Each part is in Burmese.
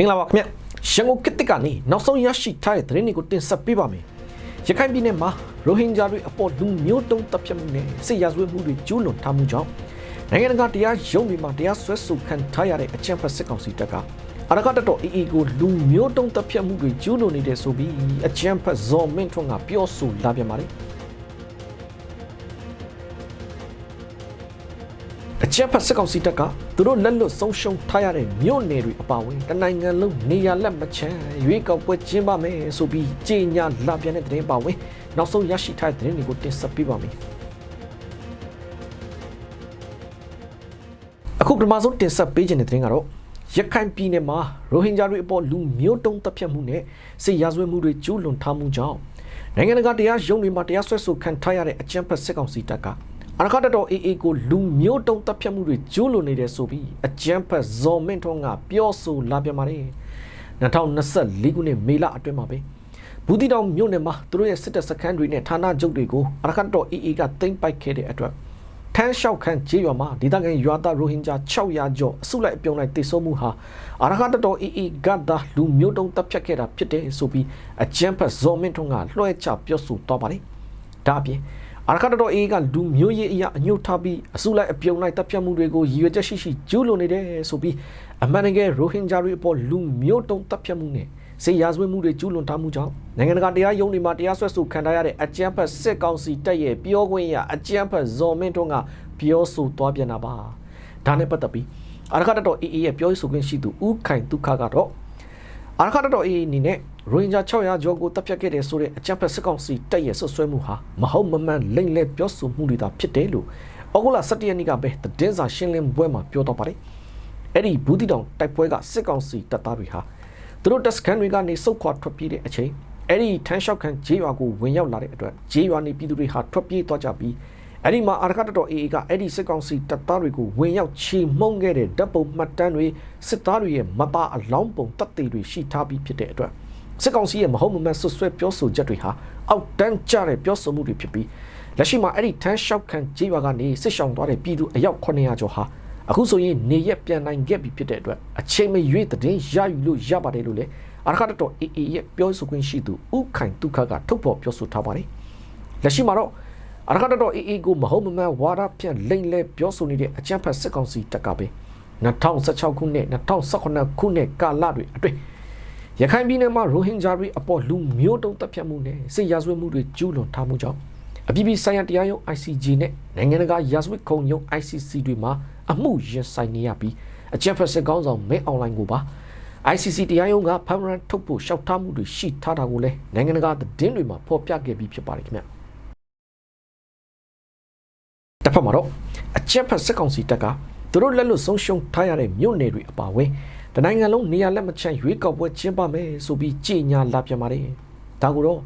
မင်္ဂလာပါခင်ဗျရန်ကုန်ကစ်တစ်ကနေနောက်ဆုံးရရှိထားတဲ့သတင်းတွေကိုတင်ဆက်ပေးပါမယ်ရခိုင်ပြည်နယ်မှာရိုဟင်ဂျာတွေအပေါ်လူမျိုးတုံးတပ်ဖြတ်မှုနဲ့စစ်ရာဇဝတ်မှုတွေကျူးလွန်ထားမှုကြောင့်နိုင်ငံတကာတရားရုံးတွေမှာတရားစွဲဆိုခံထားရတဲ့အကြမ်းဖက်စစ်ကောင်စီတပ်ကအရကတတော်အေအေကိုလူမျိုးတုံးတပ်ဖြတ်မှုတွေကျူးလွန်နေတယ်ဆိုပြီးအကြမ်းဖက်ဇော်မင်းထွန်းကပြောဆိုလာပြန်ပါတယ် အချက်ဖတ်စစ်ကောင်စီတပ်ကသူတို့လက်လွတ်ဆုံးရှုံးထားရတဲ့မြို့နယ်တွေအပါအဝင်တနိုင်ငံလုံးနေရာလက်မချမ်းရွေးကောက်ပွဲကျင်းပမယ်ဆိုပြီးကြေညာလာပြန်တဲ့သတင်းပါဝင်နောက်ဆုံးရရှိထားတဲ့သတင်းတွေကိုတင်ဆက်ပေးပါမယ်အခုပထမဆုံးတင်ဆက်ပေးခြင်းတဲ့သတင်းကတော့ရခိုင်ပြည်နယ်မှာရိုဟင်ဂျာတွေအပေါ်လူမျိုးတုံးတပ်ဖြတ်မှုနဲ့စစ်ရာဇဝတ်မှုတွေကျူးလွန်ထားမှုကြောင့်နိုင်ငံတကာတရားရုံးတွေမှာတရားစွဲဆိုခံထားရတဲ့အကြမ်းဖက်စစ်ကောင်စီတပ်က အရခတ်တော် AA ကိုလူမျိုးတုံးတပ်ဖြတ်မှုတွေကျူးလွန်နေတယ်ဆိုပြီးအကြမ်းဖက်ဇော်မင်းထွန်းကပြောဆိုလာပြန်ပါတယ်2024ခုနှစ်မေလအတွင်းမှာပဲဘူးတီတောင်မြို့နယ်မှာသူတို့ရဲ့စစ်တပ်စခန်းတွေနဲ့ဌာနချုပ်တွေကိုအရခတ်တော် AA ကသိမ်းပိုက်ခဲ့တဲ့အတွက်ထန်းလျှောက်ခန်းကြေးရွာမှာဒေသခံရွာသားရိုဟင်ဂျာ600ကျော်အစုလိုက်အပြုံလိုက်တိတ်ဆုံးမှုဟာအရခတ်တော် AA ကသာလူမျိုးတုံးတပ်ဖြတ်ခဲ့တာဖြစ်တယ်ဆိုပြီးအကြမ်းဖက်ဇော်မင်းထွန်းကလွှဲချပြောဆိုသွားပါတယ်ဒါအပြင် အာရခတ်တော်အေးကလူမျိုးရေးအရာအညှို့ထားပြီးအစုလိုက်အပြုံလိုက်တပ်ဖြတ်မှုတွေကိုရည်ရွယ်ချက်ရှိရှိကျူးလွန်နေတယ်ဆိုပြီးအမှန်တကယ်ရိုဟင်ဂျာတွေအပေါ်လူမျိုးတုံးတပ်ဖြတ်မှုနဲ့စေရာဇဝတ်မှုတွေကျူးလွန်ထားမှုကြောင့်နိုင်ငံတကာတရားရုံးတွေမှာတရားစွဲဆိုခံထားရတဲ့အကြမ်းဖက်စစ်ကောင်စီတပ်ရဲ့ပြောခွင့်ရအကြမ်းဖက်ဇော်မင်းထွန်းကပြောဆိုသွားပြန်တာပါဒါနဲ့ပတ်သက်ပြီးအာရခတ်တော်အေးရဲ့ပြောဆိုခွင့်ရှိသူဦးခိုင်ဒုက္ခကတော့ အာရခတ်တော်အေးအနေနဲ့ရိုဟင်ဂျာ600ကျော်ကိုတပ်ဖြတ်ခဲ့တဲ့ဆိုတဲ့အကြမ်းဖက်စစ်ကောင်စီတပ်ရဲ့ဆွဆွဲမှုဟာမဟုတ်မမှန်လိမ့်လဲပြောဆိုမှုတွေသာဖြစ်တယ်လို့ဩဂုတ်လ17ရက်နေ့ကပဲသတင်းစာရှင်းလင်းပွဲမှာပြောတော့ပါတယ်။အဲ့ဒီဘူးတီတောင်တိုက်ပွဲကစစ်ကောင်စီတပ်သားတွေဟာသူတို့တပ်စခန်းတွေကနေစုတ်ခွာထွက်ပြေးတဲ့အချိန်အဲ့ဒီထန်းလျှောက်ခန်းဂျေးရွာကိုဝင်ရောက်လာတဲ့အတွက်ဂျေးရွာနေပြည်သူတွေဟာထွက်ပြေးသွားကြပြီး အဲ့ဒီမှာအာရခတ်တော် AA ကအဲ့ဒီစစ်ကောင်စီတပ်သားတွေကိုဝင်ရောက်ချီမှုန်းခဲ့တဲ့ဓာတ်ပုံမှတ်တမ်းတွေစစ်သားတွေရဲ့မပါအလောင်းပုံတပ်တွေတွေရှိထားပြီးဖြစ်တဲ့အတွက်စစ်ကောင်စီရဲ့မဟုတ်မမှန်ဆွဆွဲပြောဆိုချက်တွေဟာအောက်တန်းကျတဲ့ပြောဆိုမှုတွေဖြစ်ပြီးလက်ရှိမှာအဲ့ဒီထန်းလျှောက်ခံကြေးရွာကနေစစ်ရှောင်သွားတဲ့ပြည်သူအယောက်900ကျော်ဟာအခုဆိုရင်နေရက်ပြန်နိုင်ခဲ့ပြီဖြစ်တဲ့အတွက်အချိန်မရွေးသတင်းရယူလို့ရပါတယ်လို့လည်းအာရခတ်တော် AA ရဲ့ပြောဆိုခွင့်ရှိသူဥခိုင်ဒုက္ခကထုတ်ဖော်ပြောဆိုထားပါတယ်လက်ရှိမှာတော့ အာရခတ်တော် AA ကိုမဟုတ်မမှန်ဝါဒဖြန့်လိမ့်လဲပြောဆိုနေတဲ့အကြမ်းဖက်စစ်ကောင်စီတပ်ကပဲ2016ခုနှစ်2018ခုနှစ်ကာလတွေအတွင်းရခိုင်ပြည်နယ်မှာရိုဟင်ဂျာတွေအပေါ်လူမျိုးတုံးတပ်ဖြတ်မှုနဲ့စစ်ရာဇဝတ်မှုတွေကျူးလွန်ထားမှုကြောင့်အပြည်ပြည်ဆိုင်ရာတရားရုံး ICJ နဲ့နိုင်ငံတကာရာဇဝတ်ခုံရုံး ICC တွေမှာအမှုရင်ဆိုင်နေရပြီးအကြမ်းဖက်စစ်ကောင်းဆောင်မဲအွန်လိုင်းကိုပါ ICC တရားရုံးကဖမ်းရန်ထုတ်ဖို့ရှောက်ထားမှုတွေရှိထားတာကိုလည်းနိုင်ငံတကာသတင်းတွေမှာဖော်ပြခဲ့ပြီးဖြစ်ပါတယ်ခင်ဗျ တစ်ဖက်မှာတော့အကြမ်းဖက်စစ်ကောင်စီတပ်ကသူတို့လက်လွတ်ဆုံးရှုံးထားရတဲ့မြို့နယ်တွေအပါအဝင်တနိုင်ငံလုံးနေရာလက်မချမ်းရွေးကောက်ပွဲကျင်းပမယ်ဆိုပြီးကြေညာလာပြန်ပါတယ်။ဒါကိုတော့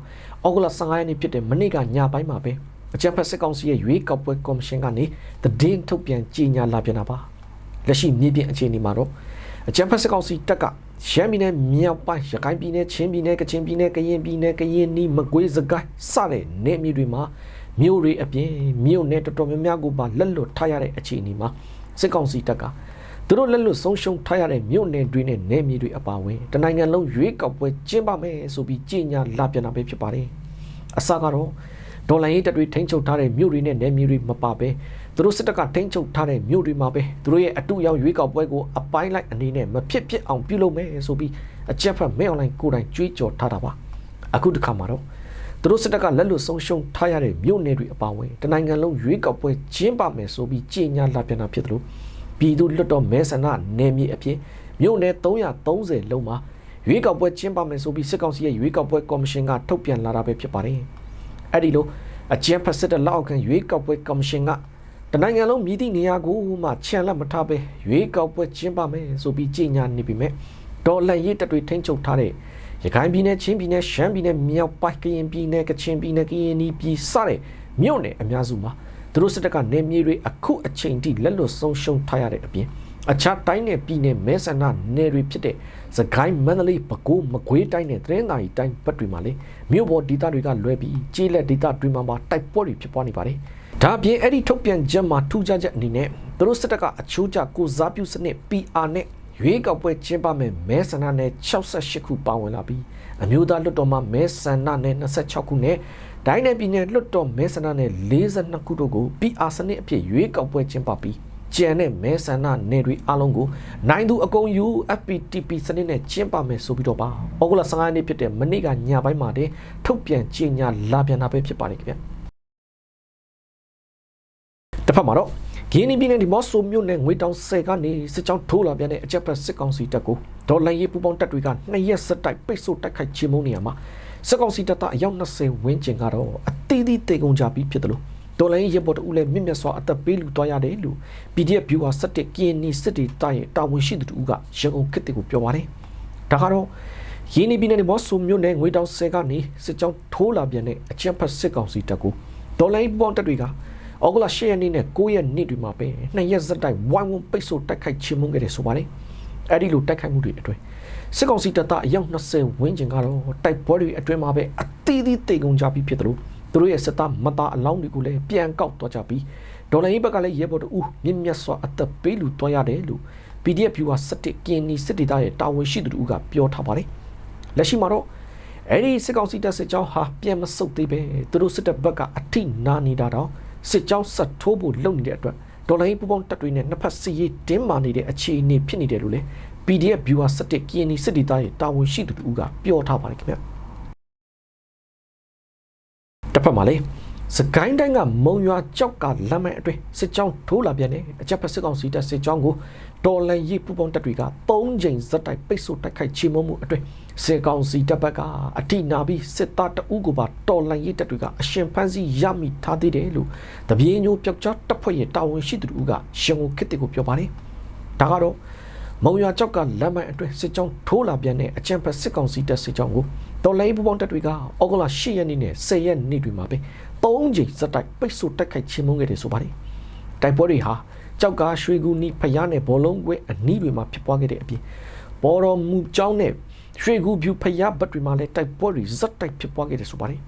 ဩဂုတ်လ15ရက်နေ့ဖြစ်တဲ့မနေ့ကညပိုင်းမှာပဲအကြံဖက်စစ်ကောင်စီရဲ့ရွေးကောက်ပွဲကော်မရှင်ကနေတည်င်းထုတ်ပြန်ကြေညာလာပြန်တာပါ။လက်ရှိမြေပြင်အခြေအနေမှာတော့အကြံဖက်စစ်ကောင်စီတပ်ကရန်ပြည်နယ်မြောက်ပိုင်းရခိုင်ပြည်နယ်ချင်းပြည်နယ်ကချင်ပြည်နယ်ကရင်ပြည်နယ်ကရင်နီမကွေးစကိုင်းစတဲ့နယ်မြေတွေမှာ မြို့တွေအပြင်မြို့နယ်တော်တော်များများကိုပါလက်လွတ်ထားရတဲ့အခြေအနေမှာစစ်ကောင်စီတပ်ကသူတို့လက်လွတ်ဆုံးရှုံးထားရတဲ့မြို့နယ်တွေနဲ့နယ်မြေတွေအပါအဝင်တနိုင်ငံလုံးရွေးကောက်ပွဲကျင်းပမယ်ဆိုပြီးကြေညာလာပြန်တာပဲဖြစ်ပါတယ်။အစကတော့ဒေါ်လာရေးတပ်တွေထိန်းချုပ်ထားတဲ့မြို့တွေနဲ့နယ်မြေတွေမပါပဲသူတို့စစ်တပ်ကထိန်းချုပ်ထားတဲ့မြို့တွေမှာပဲသူတို့ရဲ့အတူရောက်ရွေးကောက်ပွဲကိုအပိုင်းလိုက်အနေနဲ့မဖြစ်ဖြစ်အောင်ပြုလုပ်မယ်ဆိုပြီးအကြက်ဖက်မဲအွန်လိုင်းကိုယ်တိုင်ကြွေးကြော်ထားတာပါ။အခုတစ်ခါမှာတော့ သူတို့စစ်တပ်ကလက်လွတ်ဆုံးရှုံးထားရတဲ့မြို့နယ်တွေအပါအဝင်တနိုင်ငံလုံးရွေးကောက်ပွဲကျင်းပမယ်ဆိုပြီးကြေညာလာပြန်တာဖြစ်တယ်လို့ပြည်သူလွတ်တော်မဲဆန္ဒနယ်မြေအဖြစ်မြို့နယ်330လုံးမှာရွေးကောက်ပွဲကျင်းပမယ်ဆိုပြီးစစ်ကောင်စီရဲ့ရွေးကောက်ပွဲကော်မရှင်ကထုတ်ပြန်လာတာပဲဖြစ်ပါတယ်။အဲ့ဒီလိုအကြံဖက်စစ်တဲ့လောက်အောက်ခံရွေးကောက်ပွဲကော်မရှင်ကတနိုင်ငံလုံးမြည်သည့်နေရာကိုမှခြံလက်မထားပဲရွေးကောက်ပွဲကျင်းပမယ်ဆိုပြီးကြေညာနေပြီမဲ့ဒေါ်လန်ရေးတပ်တွေထိန်းချုပ်ထားတဲ့ ရခိုင်ပြည်နယ်ချင်းပြည်နယ်ရှမ်းပြည်နယ်မြောက်ပိုင်းကရင်ပြည်နယ်ကချင်ပြည်နယ်ကရင်ပြည်စတဲ့မြို့နယ်အများစုမှာသူတို့စစ်တပ်ကနေမြေတွေအခုအချိန်ထိလက်လွတ်ဆုံးရှုံးထားရတဲ့အပြင်အခြားတိုင်းနယ်ပြည်နယ်မဲဆန္ဒနယ်တွေဖြစ်တဲ့စကိုင်းမန္တလေးပဲခူးမကွေးတိုင်းနဲ့သတင်းသာရီတိုင်းဘက်တွေမှာလေမြို့ပေါ်ဒေသတွေကလွဲပြီးကြေးလက်ဒေသတွေမှာပါတိုက်ပွဲတွေဖြစ်ပွားနေပါတယ်။ဒါအပြင်အဲ့ဒီထုတ်ပြန်ချက်မှာထူးခြားချက်အနေနဲ့သူတို့စစ်တပ်ကအချိုးကျကိုစားပြုစနစ် PR နဲ့ ရွေးကောက်ပွဲကျင်းပမယ်မဲဆန္ဒနယ်68ခုပါဝင်လာပြီးအမျိုးသားလွှတ်တော်မှာမဲဆန္ဒနယ်26ခုနဲ့ဒိုင်းနယ်ပြည်နယ်လွှတ်တော်မဲဆန္ဒနယ်42ခုတို့ကို PR စနစ်အဖြစ်ရွေးကောက်ပွဲကျင်းပပြီးကျန်တဲ့မဲဆန္ဒနယ်တွေအလုံးကိုနိုင်သူအကုန်ယူ FPTP စနစ်နဲ့ကျင်းပမယ်ဆိုပြီးတော့ပါ။ဩဂုတ်လ15ရက်နေ့ဖြစ်တဲ့မနေ့ကညပိုင်းမှာတင်ထုတ်ပြန်ကြေညာလာပြန်တာပဲဖြစ်ပါတယ်ခင်ဗျ။တစ်ဖက်မှာတော့ ဂင်းနီပြည်နယ်ဒီမော့ဆိုမြို့နယ်ငွေတောင်ဆယ်ကနေစစ်ကြောင်းထိုးလာပြန်တဲ့အကြက်ဖက်စစ်ကောင်စီတပ်ကိုဒေါ်လန်ရေးပူပေါင်းတပ်တွေကနှစ်ရက်စတိုက်ပိတ်ဆို့တိုက်ခိုက်ချေမှုန်းနေရမှာစစ်ကောင်စီတပ်သားအယောက်20ဝန်းကျင်ကတော့အသီးသီးတေကုန်ကြပြီးဖြစ်တယ်လို့ဒေါ်လန်ရေးရပေါ်တူလည်းမြင့်မြတ်စွာအသက်ပေးလူသွားရတယ်လို့ PDF viewer 17ကင်းနီစစ်တီတာရဲ့တာဝန်ရှိသူတို့ကရန်ကုန်ခေတ်ကိုပြောပါတယ်ဒါကတော့ရင်းနေပြည်နယ်ဒီမော့ဆိုမြို့နယ်ငွေတောင်ဆယ်ကနေစစ်ကြောင်းထိုးလာပြန်တဲ့အကြက်ဖက်စစ်ကောင်စီတပ်ကိုဒေါ်လန်ရေးပူပေါင်းတပ်တွေက ဩဂုတ်လ10ရက်နေ့နဲ့9ရက်နေ့တွေမှာပဲနှစ်ရက်စတိုက်ဝိုင်းဝန်းပိတ်ဆို့တိုက်ခိုက်ချေမှုန်းခဲ့တယ်ဆိုပါတယ်။အဲဒီလိုတိုက်ခိုက်မှုတွေအတွင်းစစ်ကောင်စီတပ်သားအယောက်20ဝန်းကျင်ကတော့တိုက်ပွဲတွေအတွင်းမှာပဲအသီးသီးတေကုန်ကြပြီးဖြစ်တယ်လို့သူတို့ရဲ့စစ်သားမသားအလောင်းတွေကိုလည်းပြန်ကောက်သွားကြပြီးဒေါ်လာရေးဘက်ကလည်းရဲဘော်တို့ဦးမြင့်မြတ်စွာအသက်ပေးလူသွားရတယ်လို့ PDF viewer 17ကင်းနီစစ်ဒေသရဲ့တာဝန်ရှိသူတို့ကပြောထားပါတယ်။လက်ရှိမှာတော့အဲ့ဒီစစ်ကောင်စီတပ်စစ်ကြောင်းဟာပြန်မဆုတ်သေးပဲသူတို့စစ်တပ်ဘက်ကအထိနာနေတာတော့ စစ်ကြောင်းဆက်ထိုးဖို့လုပ်နေတဲ့အတွက်ဒေါ်လာရေးပူပေါင်းတပ်တွေနဲ့နှစ်ဖက်စစ်ရေးတင်းမာနေတဲ့အခြေအနေဖြစ်နေတယ်လို့လေ PDF viewer 17 KNI စစ်ဒေသရဲ့တာဝန်ရှိသူတို့ကပြောထားပါတယ်ခင်ဗျတစ်ဖက်မှာလေ စကိုင်းတိုင်းကမုံရွာကြောက်ကလမ်းမအတွင်းစစ်ကြောင်းထိုးလာပြန်တဲ့အကြက်ဖက်စစ်ကောင်စီတပ်စစ်ကြောင်းကိုတော်လန်ရေးပူပေါင်းတပ်တွေက၃ချိန်ဇက်တိုက်ပိတ်ဆို့တိုက်ခိုက်ချေမှုန်းမှုအတွင်းစစ်ကောင်စီတပ်ဘက်ကအထိနာပြီးစစ်သားတအုပ်ကိုပါတော်လန်ရေးတပ်တွေကအရှင်ဖမ်းဆီးရမိထားသေးတယ်လို့တပြေညိုပျောက်ကြားတပ်ဖွဲ့ရဲ့တာဝန်ရှိသူတို့ကရန်ကုန်ခေတ်ကိုပြောပါတယ်ဒါကတော့မုံရွာကြောက်ကလမ်းမအတွင်းစစ်ကြောင်းထိုးလာပြန်တဲ့အကြံဖက်စစ်ကောင်စီတပ်စစ်ကြောင်းကိုတော်လိုင်းပူပေါင်းတပ်တွေကဩဂုတ်လ10ရက်နေ့နဲ့10ရက်နေ့တွေမှာပဲ ၃ချိန်စက်တိုက်ပိတ်ဆို့တိုက်ခိုက်ချင်းမုန်းခဲ့တယ်ဆိုပါတယ်တိုက်ပွဲတွေဟာကြောက်ကရွှေကူနီဖျားနဲ့ဘောလုံးကွဲအနီးတွေမှာဖြစ်ပွားခဲ့တဲ့အပြင်ဘော်တော်မူကျောင်းနဲ့ရွှေကူဖြူဖျားဘက်တွေမှာလည်းတိုက်ပွဲတွေဇက်တိုက်ဖြစ်ပွားခဲ့တယ်ဆိုပါတယ်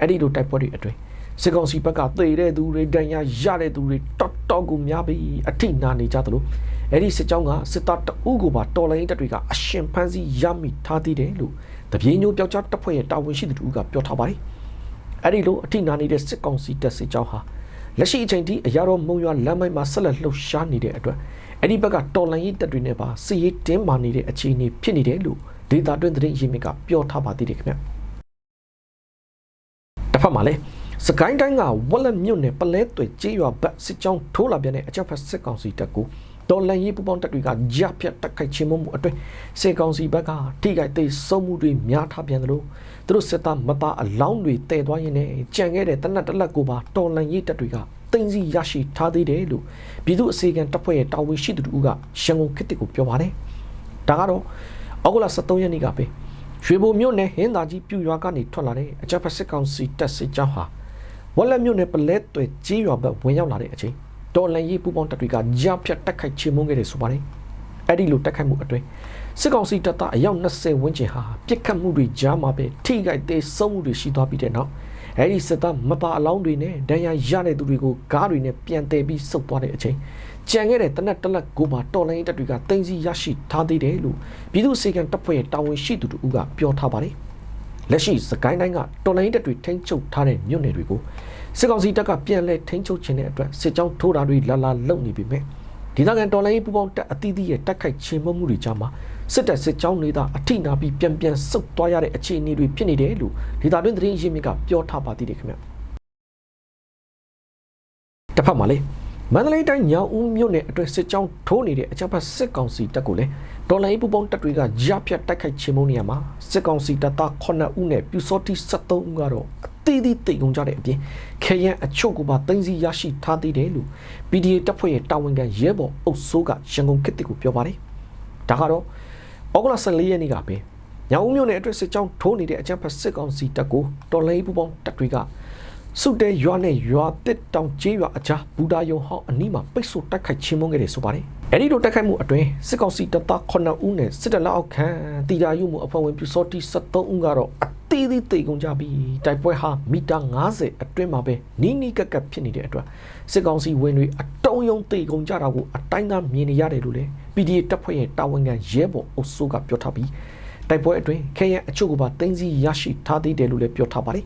အဲ့ဒီလိုတိုက်ပွဲတွေအတွင်းစစ်ကောင်စီဘက်ကသေတဲ့သူတွေဒဏ်ရာရတဲ့သူတွေတော်တော်ကိုများပြီးအထိနာနေကြသလိုအဲ့ဒီစစ်ကြောင်းကစစ်သားတအုပ်ကိုပါတော်လိုင်းတပ်တွေကအရှင်ဖမ်းဆီးရမိထားသေးတယ်လို့တပြေညိုပျောက်ကြားတပ်ဖွဲ့ရဲ့တာဝန်ရှိသူတို့ကပြောထားပါတယ် အဲ့ဒီလိုအထိနာနေတဲ့စစ်ကောင်စီတပ်စစ်ကြောင်းဟာလက်ရှိအချိန်ထိအရာတော်မုံရွာလမ်းမိုက်မှာဆက်လက်လှုပ်ရှားနေတဲ့အတွက်အဲ့ဒီဘက်ကတော်လန်ရေးတပ်တွေနဲ့ပါစစ်ရေးတင်းမာနေတဲ့အခြေအနေဖြစ်နေတယ်လို့ဒေတာတွင်သတင်းရင်းမြစ်ကပြောထားပါသေးတယ်ခင်ဗျတစ်ဖက်မှာလည်းစကိုင်းတိုင်းကဝက်လက်မြို့နယ်ပလဲသွေကျေးရွာဘက်စစ်ကြောင်းထိုးလာပြန်တဲ့အကြမ်းဖက်စစ်ကောင်စီတပ်ကို တော်လန်ရေးပူပေါင်းတပ်တွေကကြဖြတ်တက်ခိုက်ချင်းမှုအတွင်းစစ်ကောင်စီဘက်ကထိခိုက်သိဆုံးမှုတွေများထားပြန်တယ်လို့သူတို့စစ်သားမသားအလောင်းတွေတည်သွားရင်းနဲ့ကြံခဲ့တဲ့တနက်တလက်ကိုပါတော်လန်ရေးတပ်တွေကတင်စီရရှိထားသေးတယ်လို့ပြည်သူအစေခံတပ်ဖွဲ့ရဲ့တာဝန်ရှိသူတို့ကရန်ကုန်ခေတ်ကိုပြောပါတယ်ဒါကတော့အောက်တိုဘာ23ရက်နေ့ကပဲရွှေဘိုမြို့နယ်ဟင်းသာကြီးပြူရွာကနေထွက်လာတဲ့အကြမ်းဖက်စစ်ကောင်စီတပ်စစ်ကြောင်းဟာဝက်လက်မြို့နယ်ပလဲသွေကြီးရွာဘက်ဝင်ရောက်လာတဲ့အချိန် တော်လန်ရေးပူပေါင်းတပ်တွေကကြားဖြတ်တက်ခိုက်ချေမှုန်းခဲ့တယ်ဆိုပါတယ်အဲ့ဒီလိုတက်ခိုက်မှုအတွင်းစစ်ကောင်စီတပ်သားအယောက်20ဝန်းကျင်ဟာပြစ်ခတ်မှုတွေကြားမှာပဲထိခိုက်သေးဆုံးမှုတွေရှိသွားပြီးတဲ့နောက်အဲ့ဒီစစ်သားမပါအလောင်းတွေနဲ့ဒဏ်ရာရတဲ့သူတွေကိုကားတွေနဲ့ပြန်တည်ပြီးစုပ်သွားတဲ့အချိန်ကြံခဲ့တဲ့တနက်တလက်ကိုပါတော်လိုင်းတပ်တွေကတင်စီရရှိထားသေးတယ်လို့ပြည်သူ့စေကံတပ်ဖွဲ့ရဲ့တာဝန်ရှိသူတို့ကပြောထားပါတယ်လက်ရှိစကိုင်းတိုင်းကတော်လိုင်းတပ်တွေထိန်းချုပ်ထားတဲ့မြို့နယ်တွေကို စစ်ကောင်စီတပ်ကပြန်လဲထိန်းချုပ်ခြင်းတဲ့အတွက်စစ်ကြောင်းထိုးတာတွေလာလာလုပ်နေပြီမဲ့ဒေသခံတော်လိုင်းပူပေါင်းတပ်အသီးသီးရဲ့တက်ခိုက်ချေမှုမှုတွေကြားမှာစစ်တပ်စစ်ကြောင်းတွေသာအထိနာပြီးပြန်ပြန်ဆုတ်သွားရတဲ့အခြေအနေတွေဖြစ်နေတယ်လို့ဒေသတွင်းသတင်းရင်းမြစ်ကပြောထားပါသေးတယ်ခင်ဗျတစ်ဖက်မှာလေမန္တလေးတိုင်းညောင်ဦးမြို့နယ်အတွင်းစစ်ကြောင်းထိုးနေတဲ့အကြမ်းဖက်စစ်ကောင်စီတပ်ကိုလည်းဒေါ်လာရေးပူပေါင်းတပ်တွေကရဖြတ်တိုက်ခိုက်ချေမှုနေရမှာစစ်ကောင်စီတပ်သား9ဦးနဲ့ပြူစောတိ73ဦးကတော့အ သေးသေးတိတ်ကုန်ကြတဲ့အပြင်ခေရန်အချုပ်ကိုပါတင်စီရရှိထားသေးတယ်လို့ PDA တပ်ဖွဲ့ရဲ့တာဝန်ခံရဲဘော်အုပ်စိုးကရန်ကုန်ခေတ်ကိုပြောပါတယ်ဒါကတော့ဩဂုတ်လ14ရက်နေ့ကပဲညောင်ဦးမြို့နယ်အတွင်းစစ်ကြောင်းထိုးနေတဲ့အကြမ်းဖက်စစ်ကောင်စီတပ်ကိုတော်လိုင်းပူပေါင်းတပ်တွေကစုတဲရွာနဲ့ရွာတစ်တောင်ကျေးရွာအကြားဘူဒါယုံဟောင်းအနီးမှာပိတ်ဆို့တိုက်ခိုက်ချင်းမုန်းခဲ့တယ်ဆိုပါတယ်။အဲဒီလိုတိုက်ခိုက်မှုအတွင်းစစ်ကောင်စီတပ်သား9ဦးနဲ့စစ်တပ်လက်အောက်ခံတီတာယူမှုအဖွဲ့ဝင်ပြူစောတိ73ဦးကတော့အ သေးသေးတိတ်ကုန်ကြပြီးတိုက်ပွဲဟာမီတာ90အတွင်းမှာပဲနီးနီးကက်ကက်ဖြစ်နေတဲ့အတွက်စစ်ကောင်စီဝင်တွေအတုံးင်းယုံတေကုန်ကြတာကိုအတိုင်းသားမြင်နေရတယ်လို့လေ PDF တပ်ဖွဲ့ရဲ့တာဝန်ခံရဲဘော်အုပ်စုကပြောထားပြီးတိုက်ပွဲအတွင်းခဲယံအချို့ကပါတင်းစီရရှိထားသေးတယ်လို့လည်းပြောထားပါတယ်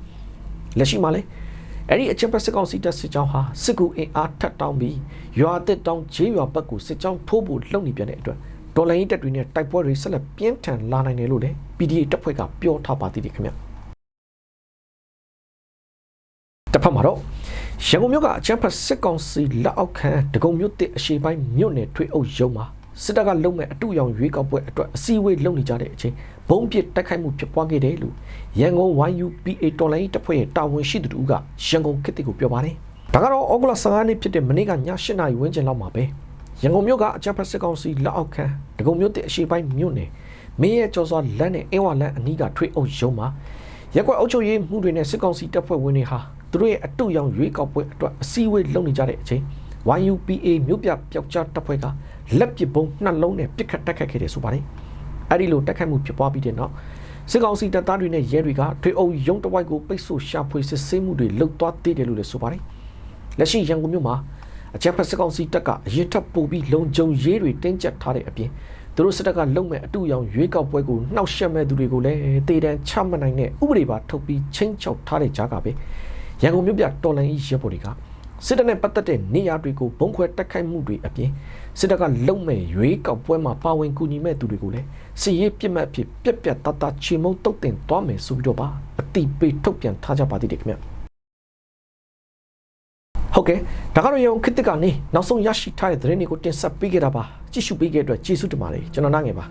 လက်ရှိမှာလည်းအဲ့ဒီအချက်ပတ်စစ်ကောင်စီတပ်စစ်ကြောင်းဟာစစ်ကူအင်အားထပ်တောင်းပြီးရွာတက်တောင်းဂျေးရွာဘက်ကိုစစ်ကြောင်းထိုးဖို့လှုပ်နေပြန်တဲ့အတွက် ဒေါ်လာရင်းတပ်တွေနဲ့တိုက်ပွဲတွေဆက်လက်ပြင်းထန်လာနိုင်တယ်လို့လည်း PDF တပ်ဖွဲ့ကပြောထားပါသေးတယ်ခင်ဗျတစ်ဖက်မှာတော့ရန်ကုန်မြို့ကအချမ်းဖတ်စစ်ကောင်စီလက်အောက်ခံဒဂုံမြို့တစ်အရှိပိုင်းမြို့နယ်ထွေအုပ်ရုံးမှာစစ်တပ်ကလုံမဲ့အတူရောင်ရွေးကောက်ပွဲအတွက်အစည်းအဝေးလုပ်နေကြတဲ့အချိန်ဘုံပစ်တိုက်ခိုက်မှုဖြစ်ပွားခဲ့တယ်လို့ရန်ကုန် YUPA တော်လိုင်းတပ်ဖွဲ့ရဲ့တာဝန်ရှိသူတို့ကရန်ကုန်ခေတ်ကိုပြောပါတယ်။ဒါကတော့ဩဂုတ်လ15ရက်ဖြစ်တဲ့မနေ့ကည8နာရီဝန်းကျင်လောက်မှာပဲ ရန်ကုန်မြို့ကအချမ်းဖတ်စစ်ကောင်စီလက်အောက်ခံဒဂုံမြို့တစ်အရှိပိုင်းမြို့နယ်မင်းရဲ့ကျော်စောလမ်းနဲ့အင်းဝလမ်းအနီးကထွေအုပ်ရုံးမှာရက်ကွက်အုပ်ချုပ်ရေးမှုတွေနဲ့စစ်ကောင်စီတပ်ဖွဲ့ဝင်တွေဟာသူတို့ရဲ့အတူရောင်ရွေးကောက်ပွဲအတွက်အစည်းအဝေးလုပ်နေကြတဲ့အချိန် YUPA မြို့ပြပျောက်ကြားတပ်ဖွဲ့ကလက်ပစ်ဘုံနှလုံးနဲ့ပစ်ခတ်တိုက်ခိုက်ခဲ့တယ်ဆိုပါတယ်။အဲဒီလိုတိုက်ခိုက်မှုဖြစ်ပွားပြီးတဲ့နောက်စစ်ကောင်စီတပ်သားတွေနဲ့ရဲတွေကထွေအုပ်ရုံးတစ်ဝိုက်ကိုပိတ်ဆို့ရှာဖွေစစ်ဆေးမှုတွေလုပ်သွားသေးတယ်လို့လည်းဆိုပါတယ်။လက်ရှိရန်ကုန်မြို့မှာ အကြမ်းဖက်စစ်ကောင်စီတပ်ကအရင်ထပ်ပို့ပြီးလုံခြုံရေးတွေတင်းကျပ်ထားတဲ့အပြင်သူတို့စစ်တပ်ကလုံမဲ့အတူရောင်ရွေးကောက်ပွဲကိုနှောက်ယှက်မဲ့သူတွေကိုလည်းတေတံချမှတ်နိုင်တဲ့ဥပဒေပါထုတ်ပြီးချင်းချောက်ထားတဲ့ကြားကပဲရန်ကုန်မြို့ပြတော်လန်ကြီးရဲဘော်တွေကစစ်တပ်နဲ့ပတ်သက်တဲ့နေရာတွေကိုဘုံခွဲတက်ခိုက်မှုတွေအပြင်စစ်တပ်ကလုံမဲ့ရွေးကောက်ပွဲမှာပါဝင်ကူညီမဲ့သူတွေကိုလည်းစီရေးပြစ်မှတ်ဖြစ်ပြက်ပြက်တတချေမုံတုတ်တင်သွားမယ်ဆိုပြီးတော့ပါအတိပေးထုတ်ပြန်ထားကြပါသေးတယ်ခင်ဗျ ဟုတ်ကဲ့ဒါကတော့ရုံခစ်တစ်ကနေနောက်ဆုံးရရှိထားတဲ့သတင်းတွေကိုတင်ဆက်ပေးခဲ့တာပါကြည့်ရှုပေးခဲ့တဲ့အတွက်ကျေးဇူးတင်ပါတယ်ကျွန်တော်နားငယ်ပါ